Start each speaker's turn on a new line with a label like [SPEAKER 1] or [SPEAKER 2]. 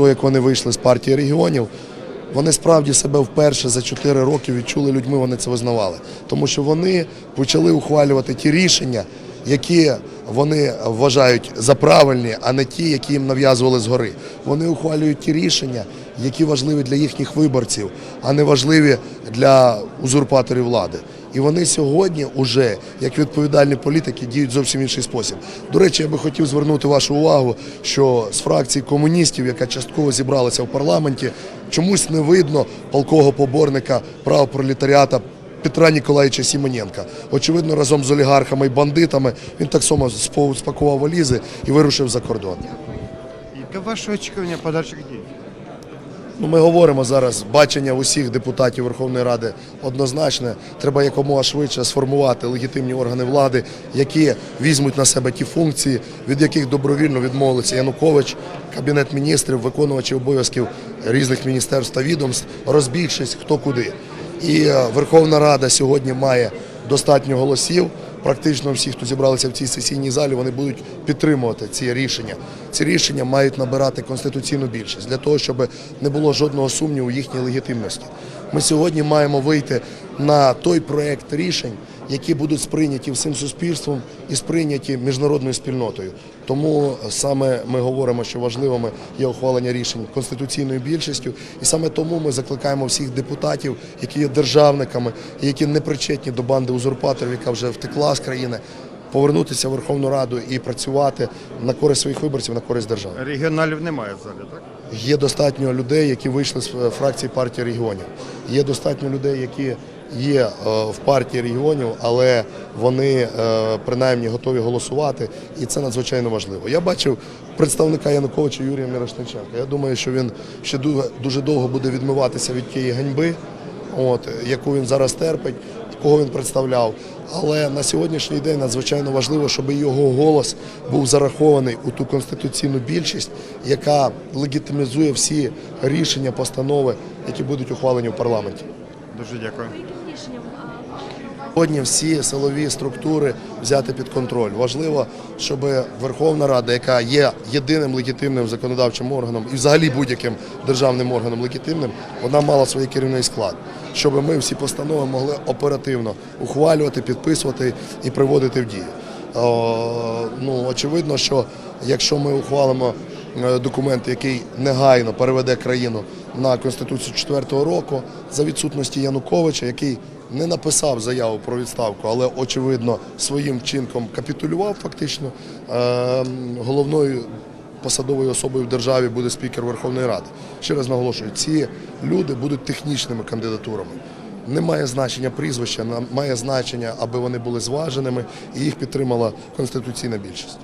[SPEAKER 1] то як вони вийшли з партії регіонів, вони справді себе вперше за 4 роки відчули людьми, вони це визнавали. Тому що вони почали ухвалювати ті рішення, які вони вважають за правильні, а не ті, які їм нав'язували згори. Вони ухвалюють ті рішення, які важливі для їхніх виборців, а не важливі для узурпаторів влади. І вони сьогодні уже, як відповідальні політики, діють зовсім інший спосіб. До речі, я би хотів звернути вашу увагу, що з фракції комуністів, яка частково зібралася в парламенті, чомусь не видно полкового поборника прав пролетаріата Петра Ніколаєвича Сімоненка. Очевидно, разом з олігархами і бандитами він так само спакував валізи і вирушив за кордон.
[SPEAKER 2] Яке ваше очікування подальших дій?
[SPEAKER 1] Ну, ми говоримо зараз, бачення усіх депутатів Верховної Ради однозначне. Треба якомога швидше сформувати легітимні органи влади, які візьмуть на себе ті функції, від яких добровільно відмовилися Янукович, Кабінет міністрів, виконувачі обов'язків різних міністерств та відомств, розбігшись хто куди. І е, Верховна Рада сьогодні має достатньо голосів. Практично всі, хто зібралися в цій сесійній залі, вони будуть підтримувати ці рішення. Ці рішення мають набирати конституційну більшість для того, щоб не було жодного сумніву їхній легітимності. Ми сьогодні маємо вийти на той проект рішень, які будуть сприйняті всім суспільством і сприйняті міжнародною спільнотою. Тому саме ми говоримо, що важливими є ухвалення рішень конституційною більшістю, і саме тому ми закликаємо всіх депутатів, які є державниками, які не причетні до банди узурпаторів, яка вже втекла з країни, повернутися в Верховну Раду і працювати на користь своїх виборців, на користь держави.
[SPEAKER 2] Регіоналів немає в залі, так?
[SPEAKER 1] Є достатньо людей, які вийшли з е, фракції партії регіонів. Є достатньо людей, які є е, в партії регіонів, але вони е, принаймні готові голосувати, і це надзвичайно важливо. Я бачив представника Януковича Юрія Мірошниченка. Я думаю, що він ще дуже довго буде відмиватися від тієї ганьби, от, яку він зараз терпить, кого він представляв. Але на сьогоднішній день надзвичайно важливо, щоб його голос був зарахований у ту конституційну більшість, яка легітимізує всі рішення, постанови, які будуть ухвалені в парламенті.
[SPEAKER 2] Дуже дякую.
[SPEAKER 1] Сьогодні всі силові структури взяти під контроль. Важливо, щоб Верховна Рада, яка є єдиним легітимним законодавчим органом і взагалі будь-яким державним органом легітимним, вона мала свій керівний склад, щоб ми всі постанови могли оперативно ухвалювати, підписувати і приводити в дію. Ну, очевидно, що якщо ми ухвалимо е, документ, який негайно переведе країну на конституцію 4-го року, за відсутності Януковича, який не написав заяву про відставку, але очевидно своїм вчинком капітулював фактично. Е, головною посадовою особою в державі буде спікер Верховної Ради. Ще раз наголошую, ці люди будуть технічними кандидатурами. Не має значення прізвища, має значення, аби вони були зваженими і їх підтримала конституційна більшість.